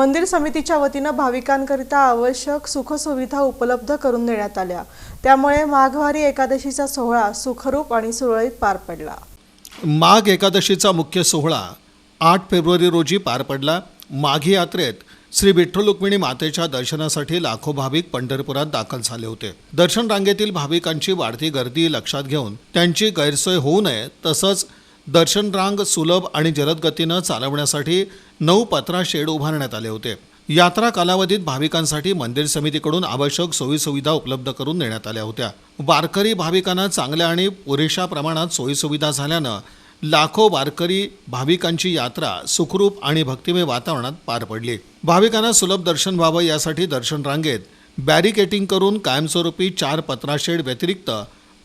मंदिर समितीच्या वतीनं भाविकांकरिता आवश्यक सुखसुविधा उपलब्ध करून देण्यात आल्या. त्यामुळे माघवारी एकादशीचा सोहळा सुखरूप आणि सुरळीत पार पडला. माघ एकादशीचा मुख्य सोहळा आठ फेब्रुवारी रोजी पार पडला. माघी यात्रेत श्री विठ्ठल रुक्मिणी मातेच्या दर्शनासाठी लाखो भाविक पंढरपुरात दाखल झाले होते. दर्शन रांगेतील भाविकांची वाढती गर्दी लक्षात घेऊन त्यांची गैरसोय होऊ नये तसंच दर्शन रांग सुलभ आणि जलद गतीनं चालवण्यासाठी नऊ पत्रा शेड उभारण्यात आले होते. यात्रा कालावधीत भाविकांसाठी मंदिर समितीकडून आवश्यक सोयीसुविधा उपलब्ध करून देण्यात आल्या होत्या. वारकरी भाविकांना चांगल्या आणि पुरेशा प्रमाणात सोयीसुविधा झाल्यानं लाखो वारकरी भाविकांची यात्रा सुखरूप आणि भक्तिमय वातावरणात पार पडली. भाविकांना सुलभ दर्शन व्हावं यासाठी दर्शन रांगेत बॅरिकेटिंग करून कायमस्वरूपी चार पत्राशेड व्यतिरिक्त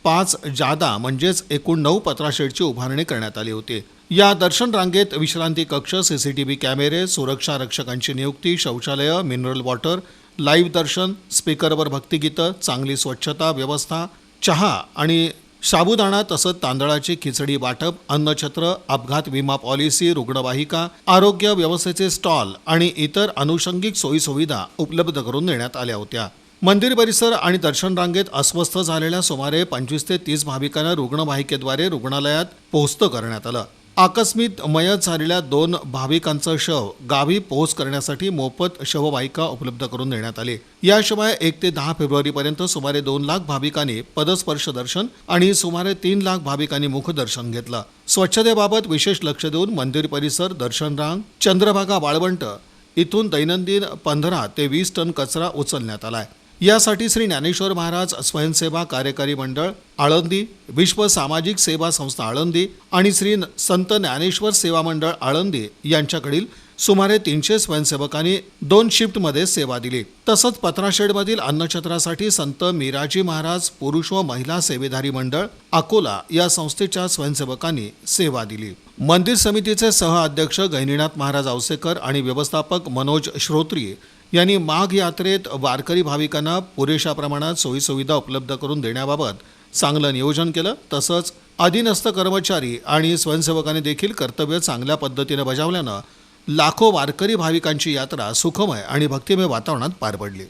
पाच जादा म्हणजेच एकूण नऊ पत्राशेडची उभारणी करण्यात आली होती. या दर्शन रांगेत विश्रांती कक्ष सीसीटीव्ही कॅमेरे सुरक्षा रक्षकांची नियुक्ती शौचालय मिनरल वॉटर लाईव्ह दर्शन स्पीकरवर भक्तिगीतं चांगली स्वच्छता व्यवस्था चहा आणि साबुदाणा तसंच तांदळाची खिचडी वाटप अन्नछत्र अपघात विमा पॉलिसी रुग्णवाहिका आरोग्य व्यवस्थेचे स्टॉल आणि इतर अनुषंगिक सोयीसुविधा उपलब्ध करून देण्यात आल्या होत्या. मंदिर परिसर आणि दर्शन रांगेत अस्वस्थ झालेल्या सुमारे पंचवीस ते तीस भाविकांना रुग्णवाहिकेद्वारे रुग्णालयात पोहोचतं करण्यात आलं. आकस्मित मयत झालेल्या दोन भाविकांचं शव गावी पोहोच करण्यासाठी मोफत शववाहिका उपलब्ध करून देण्यात आली. याशिवाय एक ते दहा फेब्रुवारीपर्यंत सुमारे दोन लाख भाविकांनी पदस्पर्श दर्शन आणि सुमारे तीन लाख भाविकांनी मुखदर्शन घेतलं. स्वच्छतेबाबत विशेष लक्ष देऊन मंदिर परिसर दर्शन रांग चंद्रभागा वाळवंट इथून दैनंदिन पंधरा ते वीस टन कचरा उचलण्यात आलाय. यासाठी श्री ज्ञानेश्वर महाराज स्वयंसेवा कार्यकारी मंडळ आळंदी विश्व सामाजिक सेवा संस्था आळंदी आणि श्री संत ज्ञानेश्वर सेवा मंडळ आळंदी यांच्याकडील सुमारे तीनशे स्वयंसेवकांनी दोन शिफ्टमध्ये सेवा दिली. तसंच पत्राशेडमधील अन्नछत्रासाठी संत मिराजी महाराज पुरुष व महिला सेवेधारी मंडळ अकोला या संस्थेच्या स्वयंसेवकांनी सेवा दिली. मंदिर समितीचे सह अध्यक्ष गैनीनाथ महाराज औसेकर आणि व्यवस्थापक मनोज श्रोत्री यांनी माघ यात्रेत वारकरी भाविकांना पुरेशा प्रमाणात सोयीसुविधा उपलब्ध करून देण्याबाबत चांगलं नियोजन केलं. तसंच अधीनस्थ कर्मचारी आणि स्वयंसेवकांनी देखील कर्तव्य चांगल्या पद्धतीनं बजावल्यानं लाखो वारकरी भाविकांची यात्रा सुखमय आणि भक्तिमय वातावरणात पार पडली.